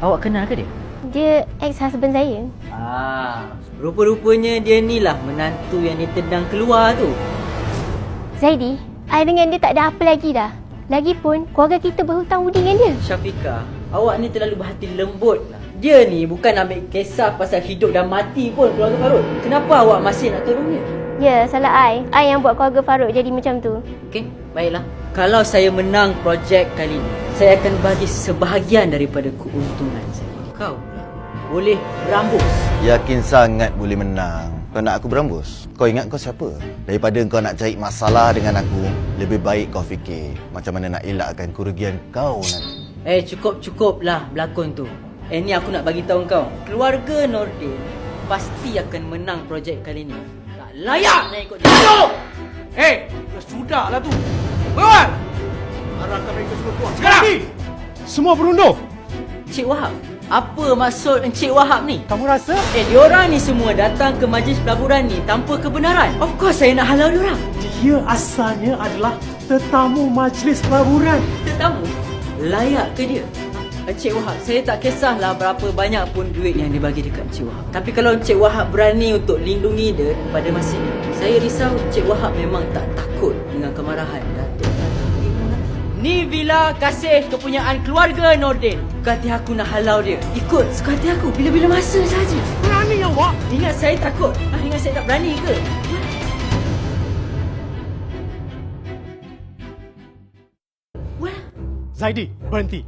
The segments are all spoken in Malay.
Awak kenal ke dia? Dia ex-husband saya. Ah, rupa-rupanya dia ni lah menantu yang ditendang keluar tu. Zaidi, I dengan dia tak ada apa lagi dah. Lagipun, keluarga kita berhutang budi dengan dia. Syafiqah, awak ni terlalu berhati lembut lah. Dia ni bukan ambil kisah pasal hidup dan mati pun keluarga Faruk. Kenapa awak masih nak tolong dia? Ya, salah I. I yang buat keluarga Faruk jadi macam tu. Okey, baiklah. Kalau saya menang projek kali ni, saya akan bagi sebahagian daripada keuntungan saya. Kau boleh berambus. Yakin sangat boleh menang. Kau nak aku berambus? Kau ingat kau siapa? Daripada kau nak cari masalah dengan aku, lebih baik kau fikir macam mana nak elakkan kerugian kau nanti. Eh, cukup-cukup lah berlakon tu. Eh, ni aku nak bagi tahu kau. Keluarga Nordin pasti akan menang projek kali ni. Tak layak nak ikut dia. Eh, dah sudahlah tu. Bawan! Arahkan mereka semua keluar. Sekarang! Semua berundur. Cik Wahab, apa maksud Encik Wahab ni? Kamu rasa? Eh, diorang ni semua datang ke majlis pelaburan ni tanpa kebenaran. Of course saya nak halau diorang. Dia asalnya adalah tetamu majlis pelaburan. Tetamu, layak ke dia? Encik Wahab, saya tak kisahlah berapa banyak pun duit yang dibagi dekat Encik Wahab. Tapi kalau Encik Wahab berani untuk lindungi dia pada masa ini, saya risau Encik Wahab memang tak takut dengan kemarahan Datuk. Ni villa kasih kepunyaan keluarga Nordin. Suka hati aku nak halau dia. Ikut suka hati aku bila-bila masa saja. Berani awak? Ingat saya takut? Ah, ingat saya tak berani ke? Well, Zaidi, berhenti.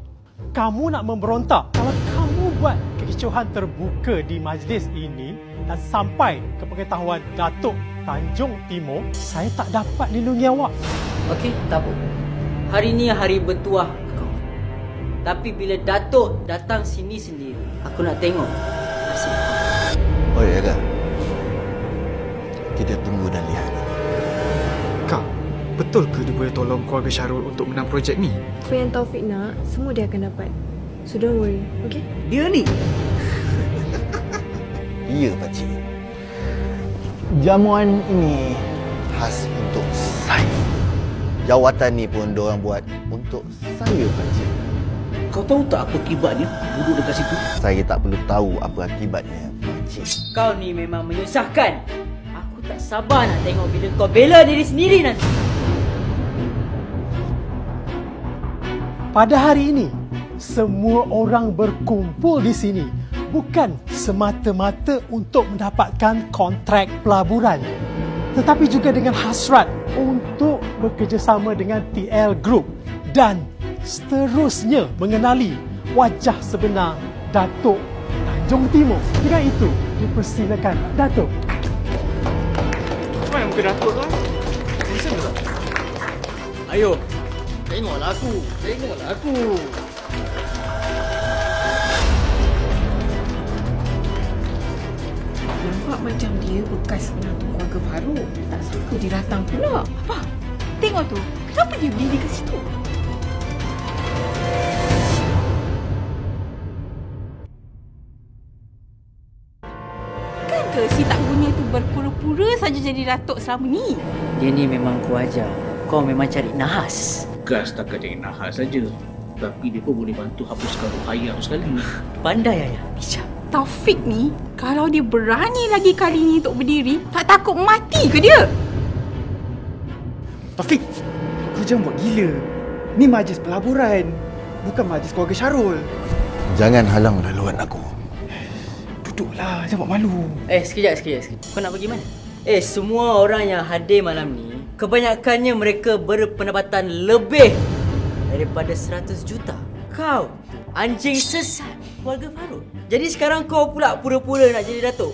Kamu nak memberontak. Kalau kamu buat kekicauan terbuka di majlis ini dan sampai ke pengetahuan Datuk Tanjung Timur, saya tak dapat lindungi awak. Okey, tak apa. Hari ni hari bertuah kau. Tapi bila Datuk datang sini sendiri, aku nak tengok nasib kau. Oh ya ke? Kita tunggu dan lihat. Kak, betul ke dia boleh tolong keluarga Syarul untuk menang projek ni? Apa yang Taufik nak, semua dia akan dapat. So don't worry, okay? Dia ni. Ya, pakcik. Jamuan ini khas. Jawatan ni pun diorang buat untuk saya, pakcik. Kau tahu tak apa akibatnya duduk dekat situ? Saya tak perlu tahu apa akibatnya, pakcik. Kau ni memang menyusahkan. Aku tak sabar nak tengok bila kau bela diri sendiri nanti. Pada hari ini, semua orang berkumpul di sini bukan semata-mata untuk mendapatkan kontrak pelaburan tetapi juga dengan hasrat untuk bekerjasama dengan TL Group dan seterusnya mengenali wajah sebenar Datuk Tanjung Timur. Dengan itu, dipersilakan Datuk. Mana muka Datuk tu? Bisa tak? Ayo. Tengoklah aku. Tengoklah aku. Nampak macam dia bekas menantu keluarga Faruk. Tak sangka dia datang pula. Apa? Tengok tu. Kenapa dia berdiri kat situ? Kan ke si tak guna tu berpura-pura saja jadi datuk selama ni? Dia ni memang ku ajar. Kau memang cari nahas. Bukan setakat jadi nahas saja. Tapi dia pun boleh bantu hapuskan roh hayat sekali. Pandai ayah. Bijak. Taufik ni, kalau dia berani lagi kali ni untuk berdiri, tak takut mati ke dia? Taufik, kau jangan buat gila. Ni majlis pelaburan. Bukan majlis keluarga Syarul. Jangan halang laluan aku. Duduklah, jangan buat malu. Eh, sekejap, sekejap, sekejap. Kau nak pergi mana? Eh, semua orang yang hadir malam ni, kebanyakannya mereka berpendapatan lebih daripada 100 juta. Kau, anjing sesat keluarga Faruk. Jadi sekarang kau pula pura-pura nak jadi datuk.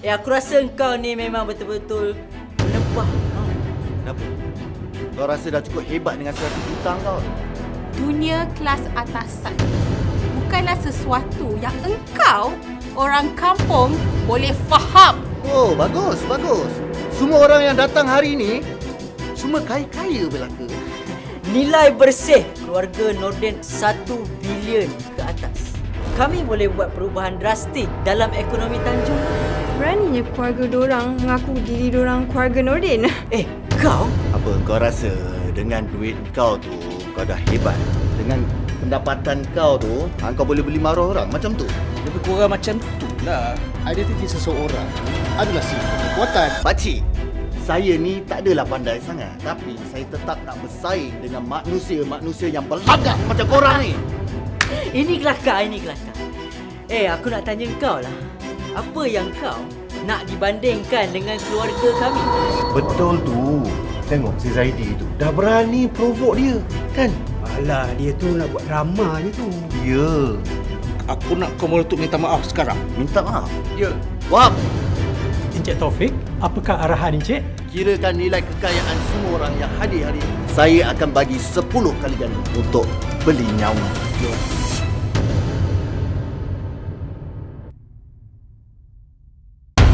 Eh, aku rasa kau ni memang betul-betul menebah. Oh. Kenapa? Kau rasa dah cukup hebat dengan seratus hutang kau? Dunia kelas atasan bukanlah sesuatu yang engkau, orang kampung, boleh faham. Oh, bagus, bagus. Semua orang yang datang hari ini semua kaya-kaya belaka. Nilai bersih keluarga Norden 1 bilion ke atas. Kami boleh buat perubahan drastik dalam ekonomi Tanjung. Beraninya keluarga dorang mengaku diri dorang keluarga Nordin. Eh, kau? Apa kau rasa dengan duit kau tu kau dah hebat? Dengan pendapatan kau tu, kau boleh beli marah orang macam tu. Lebih kurang macam tu lah. Identiti seseorang adalah simbol kekuatan. Pakcik, saya ni tak adalah pandai sangat. Tapi saya tetap nak bersaing dengan manusia-manusia yang belagak macam korang ni. Ini kelakar, ini kelakar. Eh, aku nak tanya kau lah. Apa yang kau nak dibandingkan dengan keluarga kami? Betul tu. Tengok si Zaidi tu. Dah berani provok dia. Kan? Alah, dia tu nak buat drama je tu. Ya. Aku nak kau meletup minta maaf sekarang. Minta maaf. Ya. Wap, Encik Taufik, apakah arahan Encik? kirakan nilai kekayaan semua orang yang hadir hari ini. Saya akan bagi 10 kali ganda untuk beli nyawa.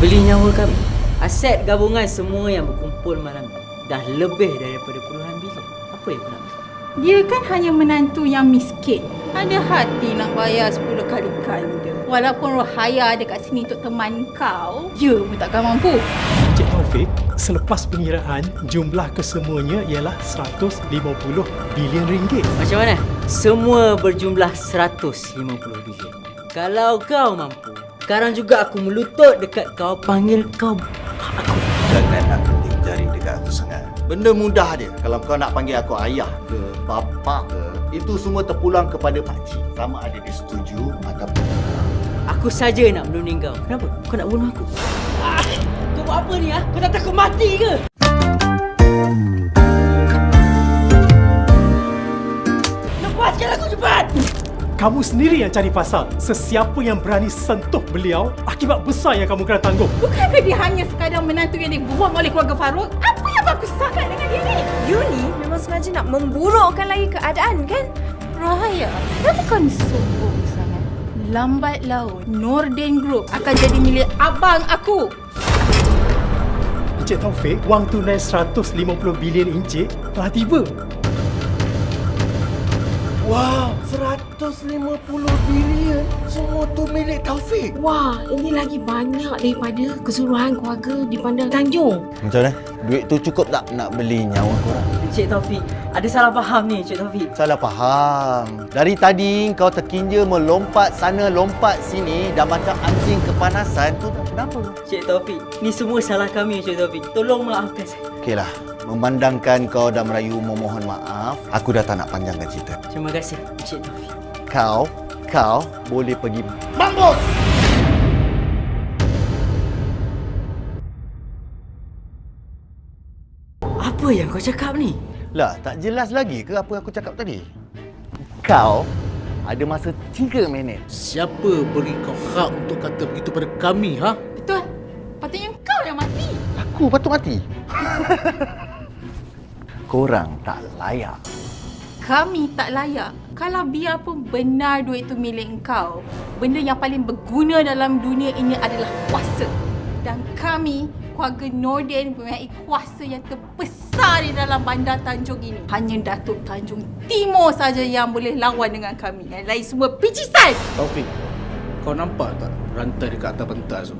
Beli nyawa kami. Aset gabungan semua yang berkumpul malam ni dah lebih daripada puluhan bilion. Apa yang nak beli? Dia kan hanya menantu yang miskin. Ada hati nak bayar 10 kali ganda. Walaupun Rohaya ada kat sini untuk teman kau, dia pun takkan mampu. Encik Taufik, selepas pengiraan, jumlah kesemuanya ialah 150 bilion ringgit. Macam mana? Semua berjumlah 150 bilion. Kalau kau mampu, sekarang juga aku melutut dekat kau panggil kau aku. Jangan nak penting jari dekat aku sangat. Benda mudah dia. Kalau kau nak panggil aku ayah ke, bapa ke, itu semua terpulang kepada pakcik. Sama ada dia setuju ataupun tidak. Aku saja nak melindungi kau. Kenapa? Kau nak bunuh aku? Ah, kau buat apa ni ah? Kau dah takut mati ke? Lepaskan aku cepat! Kamu sendiri yang cari pasal. Sesiapa yang berani sentuh beliau, akibat besar yang kamu kena tanggung. Bukankah dia hanya sekadar menantu yang dibuang oleh keluarga Faruk? Apa yang bagus sangat dengan dia ni? You ni memang sengaja nak memburukkan lagi keadaan kan? Rahaya, kenapa kau ni sombong sangat? Lambat laun, Norden Group akan jadi milik abang aku. Encik Taufik, wang tunai 150 bilion encik telah tiba. Wow, 150 bilion. Semua tu milik Taufik. Wah, ini lagi banyak daripada keseluruhan keluarga di Bandar Tanjung. Macam mana? Duit tu cukup tak nak beli nyawa korang? Encik Taufik, ada salah faham ni Encik Taufik. Salah faham. Dari tadi kau terkinja melompat sana lompat sini dah macam anjing kepanasan tu kenapa? Encik Taufik, ni semua salah kami Encik Taufik. Tolong maafkan saya. Okeylah, memandangkan kau dah merayu memohon maaf, aku dah tak nak panjangkan cerita. Terima kasih Encik Taufik. Kau, kau boleh pergi Apa yang kau cakap ni? Lah, tak jelas lagi ke apa aku cakap tadi? Kau ada masa 3 minit. Siapa beri kau hak untuk kata begitu pada kami, ha? Betul. Patutnya kau yang mati. Aku patut mati. Korang tak layak. Kami tak layak. Kalau biarpun benar duit itu milik kau, benda yang paling berguna dalam dunia ini adalah kuasa. Dan kami, keluarga Norden mempunyai kuasa yang terbesar di dalam bandar Tanjung ini. Hanya Datuk Tanjung Timur saja yang boleh lawan dengan kami. Yang lain semua picisan. Taufik, kau nampak tak rantai dekat atas pentas tu?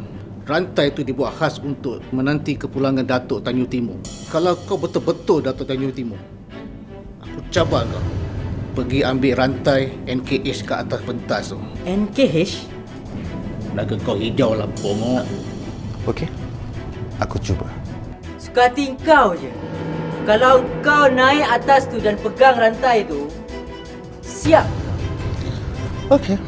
Rantai itu dibuat khas untuk menanti kepulangan Datuk Tanjung Timur. Kalau kau betul-betul Datuk Tanjung Timur, aku cabar kau. Pergi ambil rantai NKH kat atas pentas tu. NKH? Laga kau hijau lah, bongok. Okey. Aku cuba. Suka hati kau je. Kalau kau naik atas tu dan pegang rantai tu, siap. Okey.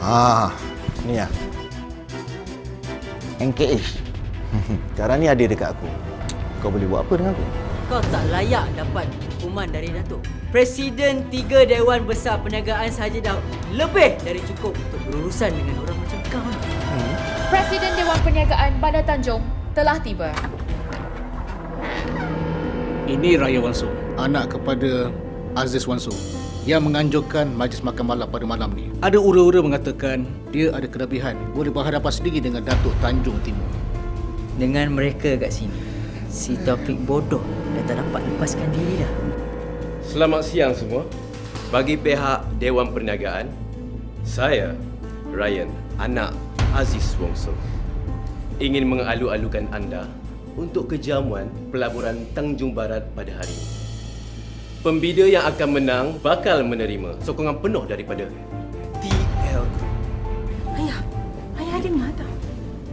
Ah, ni ya. NKH. Cara ni ada dekat aku. Kau boleh buat apa dengan aku? Kau tak layak dapat hukuman dari Datuk. Presiden tiga Dewan Besar Perniagaan sahaja dah lebih dari cukup untuk berurusan dengan orang macam kau ni. Presiden Dewan Perniagaan Bandar Tanjung telah tiba. Ini Raya Wanso, anak kepada Aziz Wanso yang menganjurkan majlis makan malam pada malam ni. Ada ura-ura mengatakan dia ada kelebihan boleh berhadapan sendiri dengan Datuk Tanjung Timur. Dengan mereka kat sini, si Taufik bodoh dan tak dapat lepaskan diri dah. Selamat siang semua. Bagi pihak Dewan Perniagaan, saya Ryan, anak Aziz Wongso, ingin mengalu-alukan anda untuk kejamuan pelaburan Tanjung Barat pada hari ini. Pembina yang akan menang bakal menerima sokongan penuh daripada TL Group. Ayah, ayah dengar tak?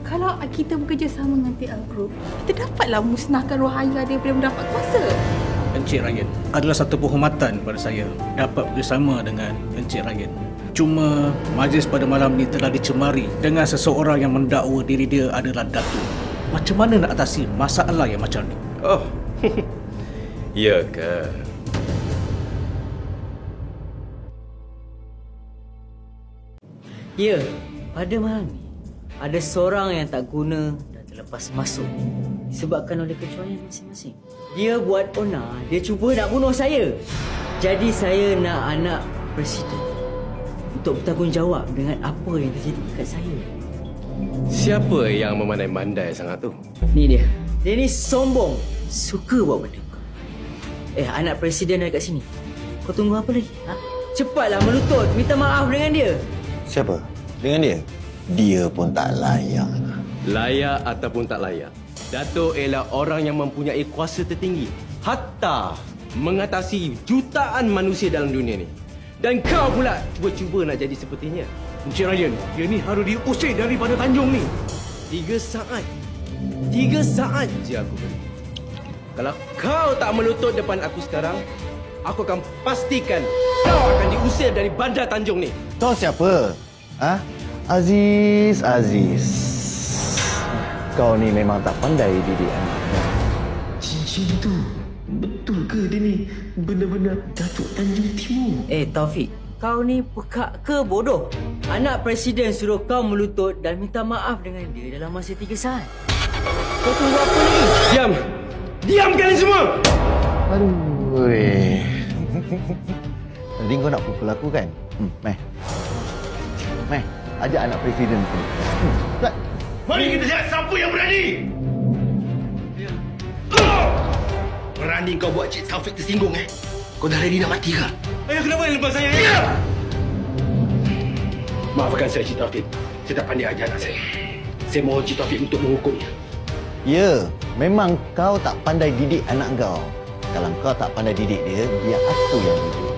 Kalau kita bekerjasama dengan TL Group, kita dapatlah musnahkan roh ayah daripada mendapat kuasa. Encik Ryan adalah satu penghormatan pada saya dapat bersama dengan Encik Ryan. Cuma majlis pada malam ini telah dicemari dengan seseorang yang mendakwa diri dia adalah Datuk. Macam mana nak atasi masalah yang macam ni? Oh, ya ke? Ya, pada malam ni ada seorang yang tak guna terlepas masuk disebabkan oleh kecuaian masing-masing. Dia buat onar, dia cuba nak bunuh saya. Jadi saya nak anak presiden untuk bertanggungjawab dengan apa yang terjadi dekat saya. Siapa yang memandai-mandai sangat tu? Ni dia. Dia ni sombong. Suka buat benda kau. Eh, anak presiden ada kat sini. Kau tunggu apa lagi? Ha? Cepatlah melutut. Minta maaf dengan dia. Siapa? Dengan dia? Dia pun tak layak. Layak ataupun tak layak, Datuk ialah orang yang mempunyai kuasa tertinggi hatta mengatasi jutaan manusia dalam dunia ni. Dan kau pula cuba-cuba nak jadi sepertinya. Encik Ryan, dia ni harus diusir daripada Tanjung ni. Tiga saat. Tiga saat je aku beri. Kalau kau tak melutut depan aku sekarang, aku akan pastikan kau akan diusir dari bandar Tanjung ni. Kau siapa? Ha? Aziz, Aziz. Kau ni memang tak pandai didik anak. Cincin tu betul ke dia ni benar-benar Datuk Tanjung Timur? Eh, Taufik. Kau ni pekak ke bodoh? Anak presiden suruh kau melutut dan minta maaf dengan dia dalam masa tiga saat. Kau tunggu apa lagi? Diam! Diam kalian semua! Aduh. weh. Tadi kau nak pukul aku kan? Hmm, meh. Meh, ajak anak presiden sini. Hmm, tak. Mari kita lihat siapa yang berani! Berani kau buat Cik Taufik tersinggung eh? Kau dah ready nak mati ke? Ayah kenapa yang lepas saya? Ya! Maafkan saya Cik Taufik. Saya tak pandai ajar anak saya. Saya mohon Cik Taufik untuk menghukumnya. Ya, memang kau tak pandai didik anak kau. Kalau kau tak pandai didik dia, biar aku yang didik.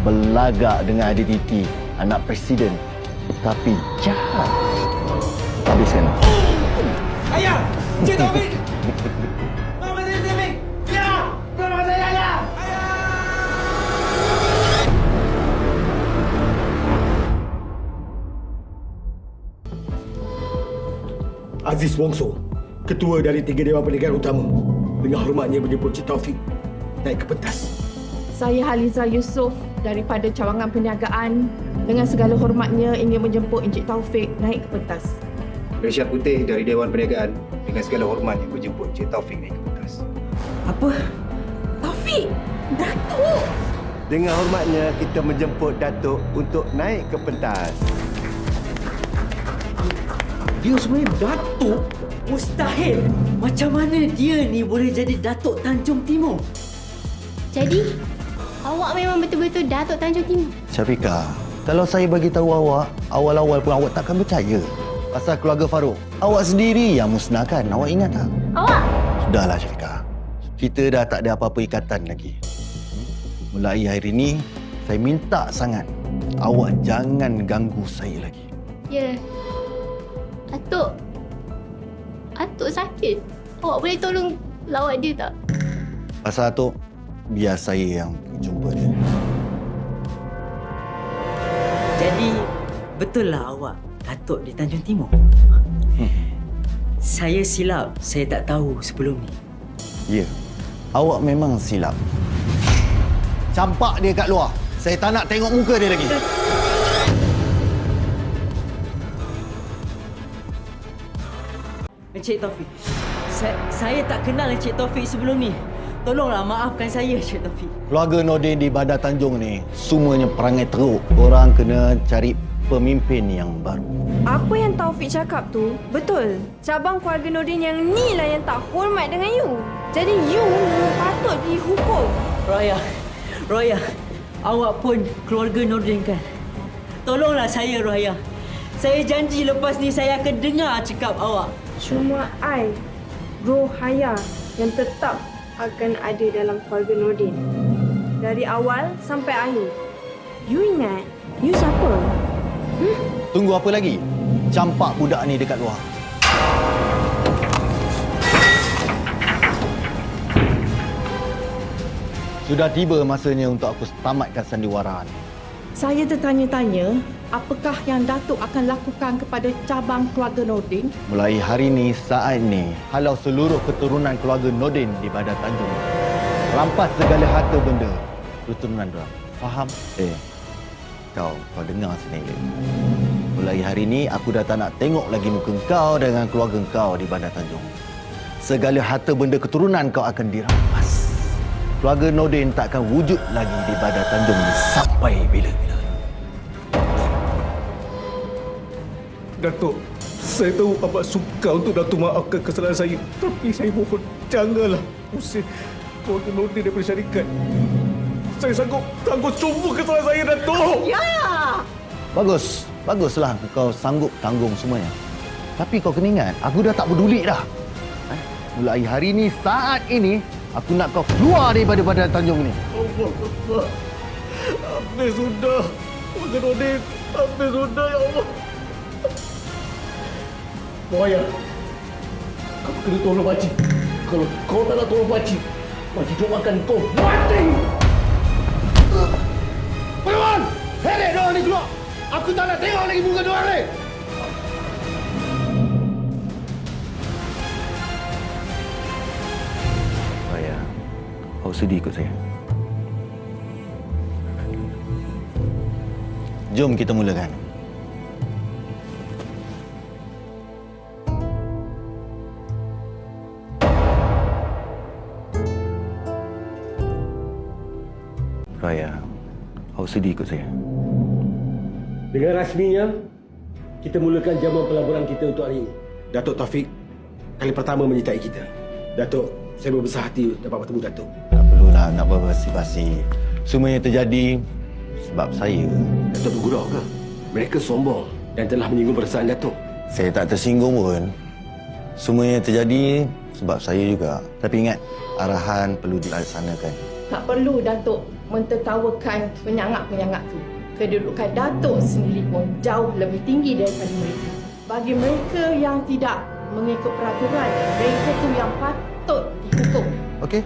Belagak dengan identiti anak presiden. Tapi jahat. Ayah! Cik Taufik! Mama saya Taufik! Ya! Mama saya ayah! Aziz Wongso, ketua dari tiga Dewan Perniagaan Utama. Dengan hormatnya menjemput Cik Taufik naik ke pentas. Saya Haliza Yusof daripada cawangan perniagaan dengan segala hormatnya ingin menjemput Encik Taufik naik ke pentas. Malaysia Putih dari Dewan Perniagaan dengan segala hormat yang menjemput Cik Taufik naik ke pentas. Apa? Taufik! Datuk! Dengan hormatnya, kita menjemput Datuk untuk naik ke pentas. Dia sebenarnya Datuk. Mustahil! Macam mana dia ni boleh jadi Datuk Tanjung Timur? Jadi, awak memang betul-betul Datuk Tanjung Timur. Syafiqah, kalau saya bagi tahu awak, awal-awal pun awak takkan percaya. Pasal keluarga Farouk, awak sendiri yang musnahkan. Awak ingat tak? Awak? Sudahlah Syafiqah. Kita dah tak ada apa-apa ikatan lagi. Mulai hari ini, saya minta sangat awak jangan ganggu saya lagi. Ya. Atuk. Atuk sakit. Awak boleh tolong lawat dia tak? Pasal tu, biar saya yang jumpa dia. Betul lah awak Datuk di Tanjung Timur? Saya silap. Saya tak tahu sebelum ni. Ya, awak memang silap. Campak dia kat luar. Saya tak nak tengok muka dia lagi. Encik Taufik. Saya, saya tak kenal Encik Taufik sebelum ni. Tolonglah maafkan saya, Encik Taufik. Keluarga Nordin di Bandar Tanjung ni semuanya perangai teruk. Orang kena cari pemimpin yang baru. Apa yang Taufik cakap tu betul. Cabang keluarga Nordin yang ni lah yang tak hormat dengan you. Jadi you patut dihukum. Roya, Roya, awak pun keluarga Nordin kan? Tolonglah saya, Roya. Saya janji lepas ni saya akan dengar cakap awak. Cuma I, Rohaya yang tetap akan ada dalam keluarga Nordin. Dari awal sampai akhir. You ingat, you siapa? Tunggu apa lagi? Campak budak ni dekat luar. Sudah tiba masanya untuk aku tamatkan sandiwara ni. Saya tertanya-tanya, apakah yang Datuk akan lakukan kepada cabang keluarga Nordin? Mulai hari ini, saat ini, halau seluruh keturunan keluarga Nordin di Bandar Tanjung. Rampas segala harta benda keturunan dia. Faham? Eh, kau, kau dengar sendiri. Mulai hari ini, aku dah tak nak tengok lagi muka kau dengan keluarga kau di Bandar Tanjung. Segala harta benda keturunan kau akan dirampas. Keluarga Nordin tak akan wujud lagi di Bandar Tanjung sampai bila-bila. Datuk, saya tahu Abang suka untuk Datuk maafkan kesalahan saya. Tapi saya mohon, janganlah usir keluarga Nordin daripada syarikat. Saya sanggup tanggung semua kesalahan saya, Datuk! Ya! Bagus. Baguslah kau sanggup tanggung semuanya. Tapi kau kena ingat, aku dah tak peduli dah. Eh, Mulai hari ini, saat ini, aku nak kau keluar daripada Bandar Tanjung ni. Allah Akbar. Habis sudah. Keluarga Nordin, habis sudah, ya Allah. Buaya, kau kena tolong makcik. Kalau kau tak nak tolong makcik, makcik doakan kau mati! Peruan! Heret diorang ni keluar! Aku tak nak tengok lagi muka diorang ni! Raya, kau sedih ikut saya. Jom kita mulakan. Sedih ikut saya. Dengan rasminya, kita mulakan jamuan pelaburan kita untuk hari ini. Datuk Taufik kali pertama menyertai kita. Datuk, saya berbesar hati dapat bertemu Datuk. Tak perlu nak, nak berbasi-basi. Semuanya terjadi sebab saya. Datuk bergurau ke? Mereka sombong dan telah menyinggung perasaan Datuk. Saya tak tersinggung pun. Semuanya terjadi sebab saya juga. Tapi ingat, arahan perlu dilaksanakan. Tak perlu Datuk mentertawakan penyangat-penyangat tu. Kedudukan Datuk sendiri pun jauh lebih tinggi daripada mereka. Bagi mereka yang tidak mengikut peraturan, mereka tu yang patut dihukum. Okey?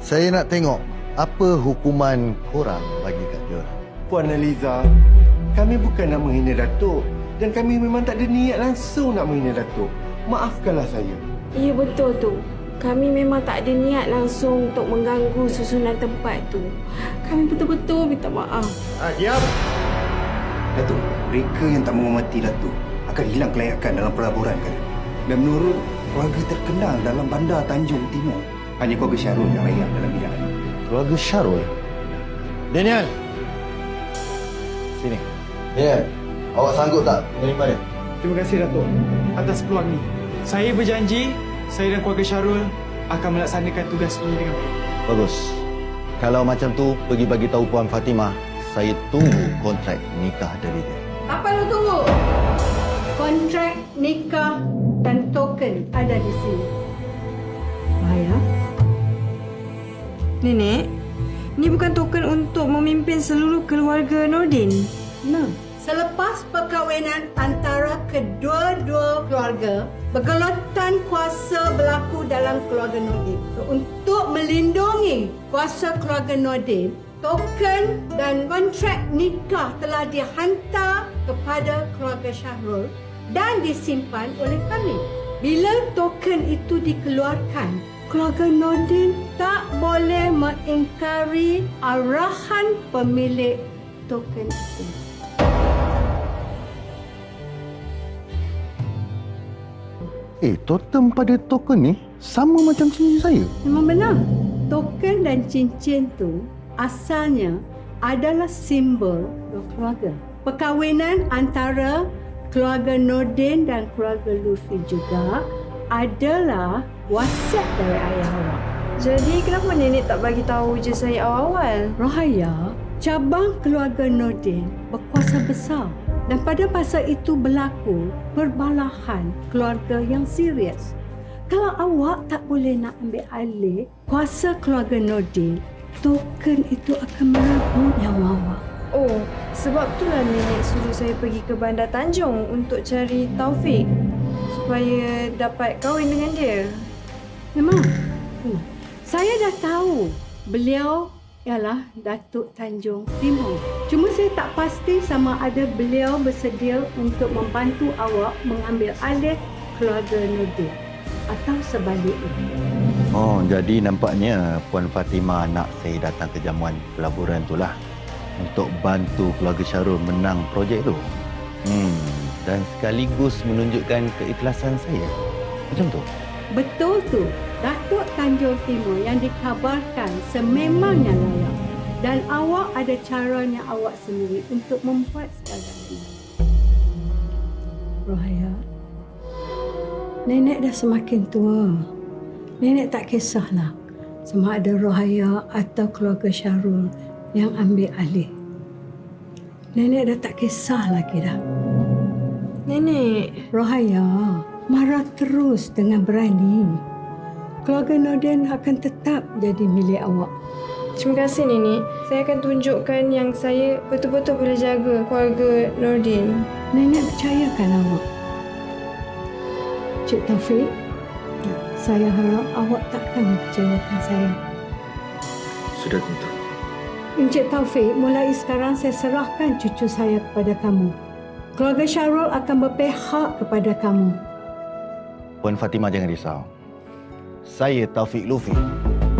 Saya nak tengok apa hukuman korang bagi kat dia. Puan Aliza, kami bukan nak menghina Datuk dan kami memang tak ada niat langsung nak menghina Datuk. Maafkanlah saya. Ya betul tu. Kami memang tak ada niat langsung untuk mengganggu susunan tempat tu. Kami betul-betul minta maaf. Ah, diam! Datuk, mereka yang tak menghormati Datuk akan hilang kelayakan dalam pelaburan kan. Dan menurut keluarga terkenal dalam bandar Tanjung Timur, hanya keluarga Syarul yang layak dalam bidang ini. Keluarga Syarul? Daniel! Sini. Daniel, awak sanggup tak menerima dia? Terima kasih Datuk atas peluang ni. Saya berjanji saya dan keluarga Syarul akan melaksanakan tugas ini dengan baik. Bagus. Kalau macam tu, pergi bagi tahu Puan Fatimah, saya tunggu kontrak nikah dari dia. Apa lu tunggu? Kontrak nikah dan token ada di sini. Maya? Nenek, ni bukan token untuk memimpin seluruh keluarga Nordin. Nah, selepas perkahwinan antara kedua-dua keluarga, bergelotan kuasa berlaku dalam keluarga Nordin. Untuk melindungi kuasa keluarga Nordin, token dan kontrak nikah telah dihantar kepada keluarga Syahrul dan disimpan oleh kami. Bila token itu dikeluarkan, keluarga Nordin tak boleh mengingkari arahan pemilik token itu. Eh, totem pada token ni sama macam cincin saya. Memang benar. Token dan cincin tu asalnya adalah simbol keluarga. Perkahwinan antara keluarga Nordin dan keluarga Luffy juga adalah wasiat dari ayah awak. Jadi kenapa nenek tak bagi tahu je saya awal-awal? Rohaya, cabang keluarga Nordin berkuasa besar. Dan pada masa itu berlaku perbalahan keluarga yang serius. Kalau awak tak boleh nak ambil alih kuasa keluarga Nordin, token itu akan merenggut nyawa awak. Oh, sebab itulah nenek suruh saya pergi ke Bandar Tanjung untuk cari Taufik supaya dapat kahwin dengan dia. Memang. memang. Saya dah tahu beliau ialah Datuk Tanjung Timur. Cuma saya tak pasti sama ada beliau bersedia untuk membantu awak mengambil alih keluarga Nordin atau sebaliknya. Oh, jadi nampaknya Puan Fatimah nak saya datang ke jamuan pelaburan tu lah untuk bantu keluarga Syarul menang projek tu. Hmm, dan sekaligus menunjukkan keikhlasan saya. Macam tu. Betul tu. Datuk Tanjung Timur yang dikabarkan sememangnya layak. Dan awak ada caranya awak sendiri untuk membuat segalanya. Rohaya, nenek dah semakin tua. Nenek tak kisahlah sama ada Rohaya atau keluarga Syarul yang ambil alih. Nenek dah tak kisah lagi dah. Nenek, Rohaya, marah terus dengan berani. Keluarga Nordin akan tetap jadi milik awak. terima kasih nenek. Saya akan tunjukkan yang saya betul-betul boleh jaga keluarga Nordin. Nenek percayakan awak. Cik Taufik, saya harap awak takkan kecewakan saya. Sudah tentu. Encik Taufik, mulai sekarang saya serahkan cucu saya kepada kamu. Keluarga Syarul akan berpihak kepada kamu. Puan Fatimah jangan risau. Saya Taufik Lufi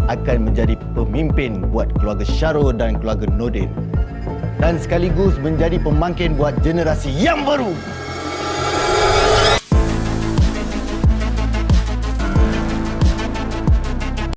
akan menjadi pemimpin buat keluarga Syarul dan keluarga Nordin dan sekaligus menjadi pemangkin buat generasi yang baru.